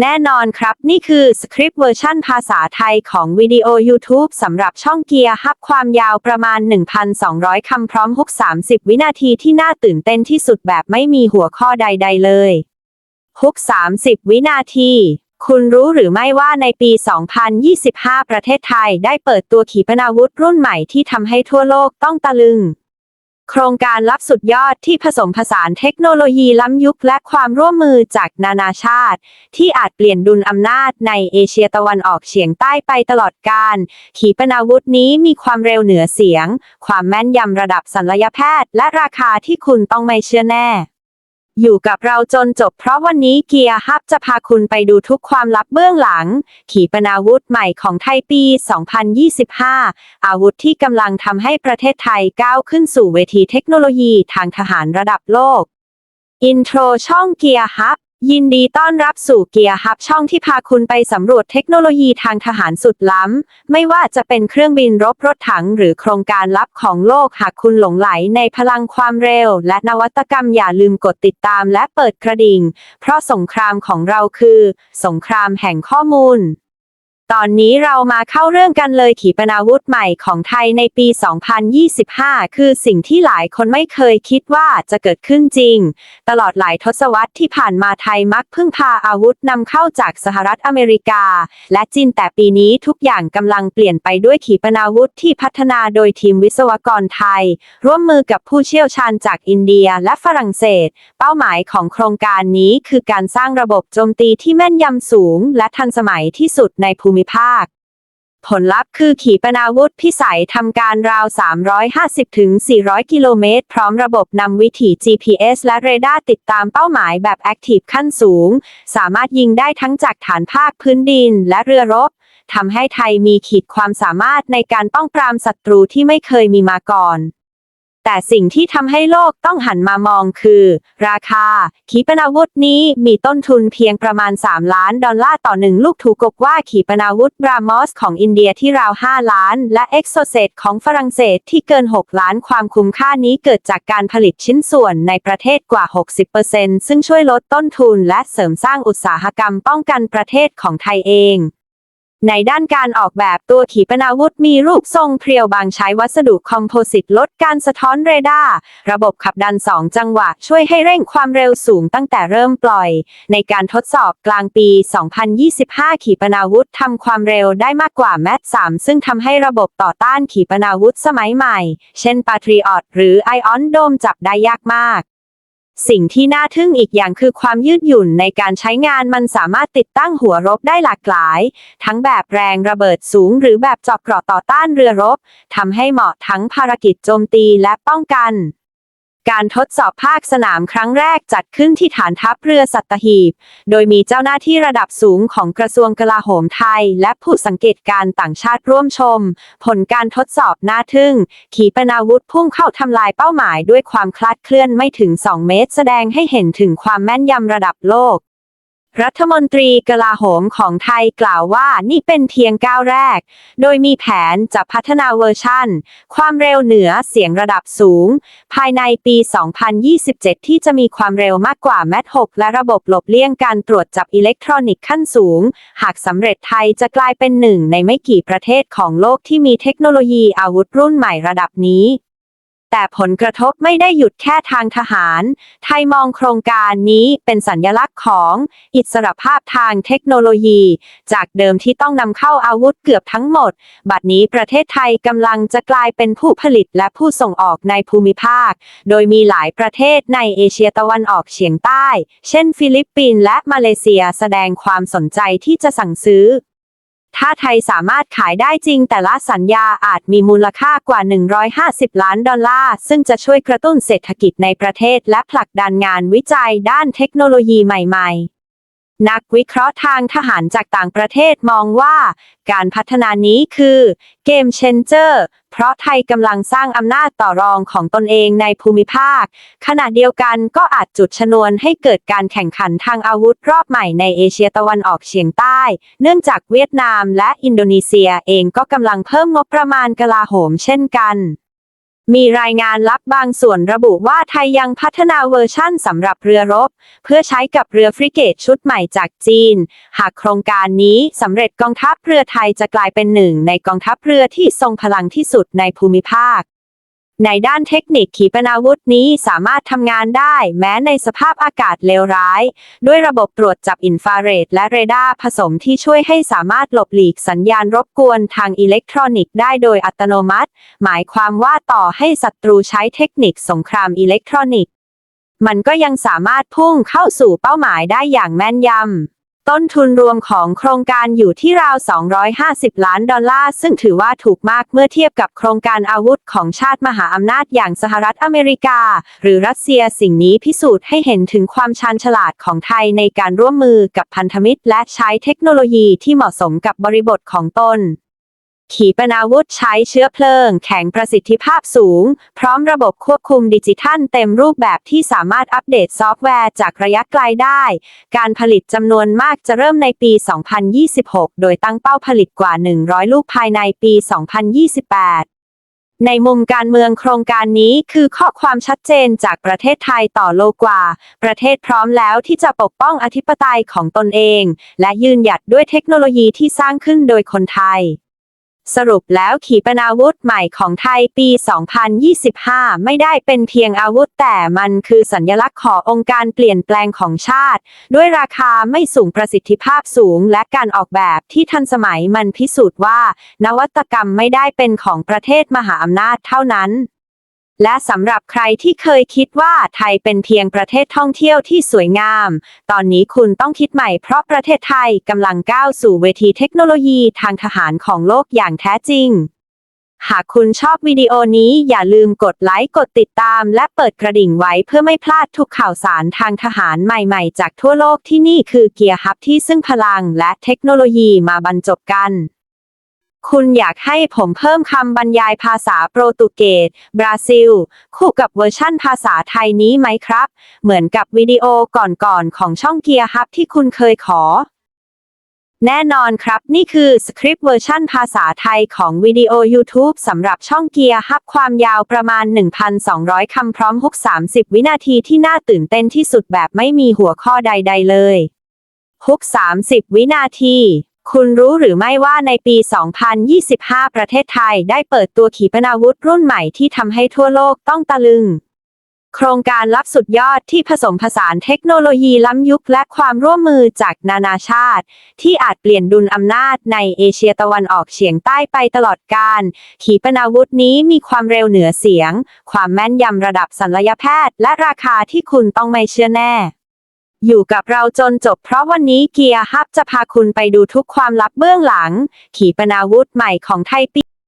แน่นอนครับ นี่คือสคริปต์เวอร์ชั่นภาษาไทยของวิดีโอ YouTube สำหรับช่องเกียร์ฮับความยาวประมาณ 1,200 คำพร้อมฮุก 30 วินาทีที่น่าตื่นเต้นที่สุดแบบไม่มีหัวข้อใด ๆ เลยฮุก 30 วินาที คุณรู้หรือไม่ว่าในปี 2025 ประเทศไทยได้เปิดตัวขีปนาวุธรุ่นใหม่ที่ทำให้ทั่วโลกต้องตะลึง โครงการลับสุดยอดที่ผสมผสานเทคโนโลยีล้ำยุคและความร่วมมือจากนานาชาติ ที่อาจเปลี่ยนดุลอำนาจในเอเชียตะวันออกเฉียงใต้ไปตลอดกาลขีปนาวุธนี้มีความเร็วเหนือเสียง ความแม่นยำระดับศัลยแพทย์ และราคาที่คุณต้องไม่เชื่อแน่ อยู่กับเราจนจบเพราะวันนี้เกียร์ฮับจะพาคุณไปดูทุกความลับเบื้องหลัง ขีปนาวุธใหม่ของไทยปี 2025 อาวุธที่กำลังทำให้ประเทศไทยก้าวขึ้นสู่เวทีเทคโนโลยีทางทหารระดับโลก อินโทรช่องเกียร์ฮับ ยินดีต้อนรับสู่เกียร์ฮับช่องที่พาคุณไปสำรวจเทคโนโลยีทางทหารสุดล้ำ ไม่ว่าจะเป็นเครื่องบินรบรถถังหรือโครงการลับของโลกหากคุณหลงไหลในพลังความเร็ว และนวัตกรรมอย่าลืมกดติดตามและเปิดกระดิ่ง เพราะสงครามของเราคือ สงครามแห่งข้อมูล ตอนนี้เรามาเข้าเรื่องกันเลยขีปนาวุธใหม่ของไทยในปี 2025 คือสิ่งที่หลายคนไม่เคยคิดว่าจะเกิดขึ้นจริง ตลอดหลายทศวรรษที่ผ่านมาไทยมักพึ่งพาอาวุธนำเข้าจากสหรัฐอเมริกา และจีนแต่ปีนี้ทุกอย่างกำลังเปลี่ยนไปด้วยขีปนาวุธที่พัฒนาโดยทีมวิศวกรไทย ร่วมมือกับผู้เชี่ยวชาญจากอินเดียและฝรั่งเศส เป้าหมายของโครงการนี้คือการสร้างระบบโจมตีที่แม่นยำสูง และทันสมัยที่สุดในภูมิภาค ผลลัพธ์คือขีปนาวุธพิสัยทำการราว 350-400 กิโลเมตร พร้อมระบบนำวิถี GPS และเรดาร์ติดตามเป้าหมายแบบ Active ขั้นสูง สามารถยิงได้ทั้งจากฐานภาคพื้นดินและเรือรบทำให้ไทยมีขีดความสามารถในการป้องปรามศัตรูที่ไม่เคยมีมาก่อน แต่สิ่งที่ทำให้โลกต้องหันมามองคือ ราคา ขีปนาวุธนี้มีต้นทุนเพียงประมาณ 3 ล้านดอลลาร์ต่อหนึ่งลูกถูกกว่าขีปนาวุธบรามอสของอินเดียที่ราว 5 ล้าน และเอ็กโซเซตของฝรั่งเศสที่เกิน 6 ล้านความคุ้มค่านี้เกิดจากการผลิตชิ้นส่วนในประเทศกว่า 60%ซึ่งช่วยลดต้นทุนและเสริมสร้างอุตสาหกรรมป้องกันประเทศของไทยเอง ในด้านการออกแบบตัวขีปนาวุธมีรูปทรงเพรียวบางใช้วัสดุคอมโพสิตลดการสะท้อนเรดาร์ ระบบขับดัน 2 จังหวะช่วยให้เร่งความเร็วสูงตั้งแต่เริ่มปล่อย ในการทดสอบกลางปี 2025 ขีปนาวุธทำความเร็วได้มากกว่าแมท3ซึ่งทำให้ระบบต่อต้านขีปนาวุธสมัยใหม่ เช่น Patriot หรือ Ion Dome จับได้ยากมาก สิ่งที่น่าทึ่งอีกอย่างคือความยืดหยุ่นในการใช้งานมันสามารถติดตั้งหัวรบได้หลากหลาย ทั้งแบบแรงระเบิดสูงหรือแบบเจาะเกราะต่อต้านเรือรบทำให้เหมาะทั้งภารกิจโจมตีและป้องกัน การทดสอบภาคสนามครั้งแรกจัดขึ้นที่ฐานทัพเรือสัตหีบ โดยมีเจ้าหน้าที่ระดับสูงของกระทรวงกลาโหมไทย และผู้สังเกตการต่างชาติร่วมชม ผลการทดสอบน่าทึ่ง ขีปนาวุธพุ่งเข้าทำลายเป้าหมายด้วยความคลาดเคลื่อนไม่ถึง 2 เมตร แสดงให้เห็นถึงความแม่นยำระดับโลก รัฐมนตรีกลาโหมของไทยกล่าวว่านี่เป็นเพียงก้าวแรก โดยมีแผนจะพัฒนาเวอร์ชันความเร็วเหนือเสียงระดับสูง ภายในปี 2027 ที่จะมีความเร็วมากกว่าแมท6และระบบหลบเลี่ยงการตรวจจับอิเล็กทรอนิกส์ขั้นสูง หากสำเร็จไทยจะกลายเป็นหนึ่งในไม่กี่ประเทศของโลกที่มีเทคโนโลยีอาวุธรุ่นใหม่ระดับนี้ แต่ผลกระทบไม่ได้หยุดแค่ทางทหาร ไทยมองโครงการนี้เป็นสัญลักษณ์ของ อิสรภาพทางเทคโนโลยี จากเดิมที่ต้องนำเข้าอาวุธเกือบทั้งหมด บัดนี้ประเทศไทยกำลังจะกลายเป็นผู้ผลิตและผู้ส่งออกในภูมิภาค โดยมีหลายประเทศในเอเชียตะวันออกเฉียงใต้ เช่น ฟิลิปปินส์และมาเลเซียแสดงความสนใจที่จะสั่งซื้อ ถ้าไทยสามารถขายได้จริงแต่ละสัญญาอาจมีมูลค่ากว่า 150 ล้านดอลลาร์ ซึ่งจะช่วยกระตุ้นเศรษฐกิจในประเทศและผลักดันงานวิจัยด้านเทคโนโลยีใหม่ นักวิเคราะห์ทางทหารจากต่างประเทศมองว่า การพัฒนานี้คือเกมเชนเจอร์ เพราะไทยกำลังสร้างอำนาจต่อรองของตนเองในภูมิภาค ขณะเดียวกันก็อาจจุดชนวนให้เกิดการแข่งขันทางอาวุธรอบใหม่ในเอเชียตะวันออกเฉียงใต้ เนื่องจากเวียดนามและอินโดนีเซียเองก็กำลังเพิ่มงบประมาณกลาโหมเช่นกัน มีรายงานลับบางส่วนระบุว่าไทยยังพัฒนาเวอร์ชั่นสำหรับเรือรบ เพื่อใช้กับเรือฟริเกตชุดใหม่จากจีน หากโครงการนี้สำเร็จกองทัพเรือไทยจะกลายเป็นหนึ่งในกองทัพเรือที่ทรงพลังที่สุดในภูมิภาค ในด้านเทคนิคขีปนาวุธนี้สามารถทำงานได้แม้ในสภาพอากาศเลวร้าย ด้วยระบบตรวจจับอินฟราเรดและเรดาร์ผสมที่ช่วยให้สามารถหลบหลีกสัญญาณรบกวนทางอิเล็กทรอนิกส์ได้โดยอัตโนมัติ หมายความว่าต่อให้ศัตรูใช้เทคนิคสงครามอิเล็กทรอนิกส์มันก็ยังสามารถพุ่งเข้าสู่เป้าหมายได้อย่างแม่นยำ ต้นทุนรวมของโครงการอยู่ที่ราว 250 ล้านดอลลาร์ ซึ่งถือว่าถูกมากเมื่อเทียบกับโครงการอาวุธของชาติมหาอำนาจอย่างสหรัฐอเมริกา หรือรัสเซียสิ่งนี้พิสูจน์ให้เห็นถึงความชาญฉลาดของไทยในการร่วมมือกับพันธมิตร และใช้เทคโนโลยีที่เหมาะสมกับบริบทของตน ขีปนาวุธใช้เชื้อเพลิง แข็งประสิทธิภาพสูง พร้อมระบบควบคุมดิจิทัลเต็มรูปแบบที่สามารถอัปเดตซอฟต์แวร์จากระยะไกลได้ การผลิตจำนวนมากจะเริ่มในปี 2026 โดยตั้งเป้าผลิตกว่า 100 ลูกภายในปี 2028ในมุมการเมืองโครงการนี้คือข้อความชัดเจนจากประเทศไทยต่อโลกว่า ประเทศพร้อมแล้วที่จะปกป้องอธิปไตยของตนเอง และยืนหยัดด้วยเทคโนโลยีที่สร้างขึ้นโดยคนไทย สรุปแล้วขีปนาวุธใหม่ของไทยปี 2025 ไม่ได้เป็นเพียงอาวุธแต่มันคือสัญลักษณ์ขององค์การเปลี่ยนแปลงของชาติ ด้วยราคาไม่สูงประสิทธิภาพสูงและการออกแบบที่ทันสมัยมันพิสูจน์ว่า นวัตกรรมไม่ได้เป็นของประเทศมหาอำนาจเท่านั้น และสำหรับใครที่เคยคิดว่าไทยเป็นเพียงประเทศท่องเที่ยวที่สวยงาม ตอนนี้คุณต้องคิดใหม่เพราะประเทศไทยกำลังก้าวสู่เวทีเทคโนโลยีทางทหารของโลกอย่างแท้จริง หากคุณชอบวิดีโอนี้อย่าลืมกดไลค์ กดติดตาม และเปิดกระดิ่งไว้เพื่อไม่พลาดทุกข่าวสารทางทหารใหม่ๆ จากทั่วโลกที่นี่คือเกียร์ฮับที่ซึ่งพลังและเทคโนโลยีมาบรรจบกัน คุณอยากให้ผมเพิ่มคำบรรยายภาษาโปรตุเกส บราซิล คู่กับเวอร์ชั่นภาษาไทยนี้ไหมครับ เหมือนกับวิดีโอก่อนๆของช่องเกียร์ฮับที่คุณเคยขอ แน่นอนครับ นี่คือสคริปต์เวอร์ชั่นภาษาไทยของวิดีโอ YouTube สำหรับช่องเกียร์ฮับความยาวประมาณ 1,200 คำพร้อมฮุก 30 วินาทีที่น่าตื่นเต้นที่สุดแบบไม่มีหัวข้อใด ๆ เลยฮุก 30 วินาที คุณรู้หรือไม่ว่าในปี 2025 ประเทศไทยได้เปิดตัวขีปนาวุธรุ่นใหม่ที่ทำให้ทั่วโลกต้องตะลึง โครงการลับสุดยอดที่ผสมผสานเทคโนโลยีล้ำยุคและความร่วมมือจากนานาชาติ ที่อาจเปลี่ยนดุลอำนาจในเอเชียตะวันออกเฉียงใต้ไปตลอดกาล ขีปนาวุธนี้มีความเร็วเหนือเสียง ความแม่นยำระดับศัลยแพทย์ และราคาที่คุณต้องไม่เชื่อแน่ อยู่กับเราจนจบเพราะวันนี้เกียร์ฮับจะพาคุณไปดูทุกความลับเบื้องหลัง ขีปนาวุธใหม่ของไทยปี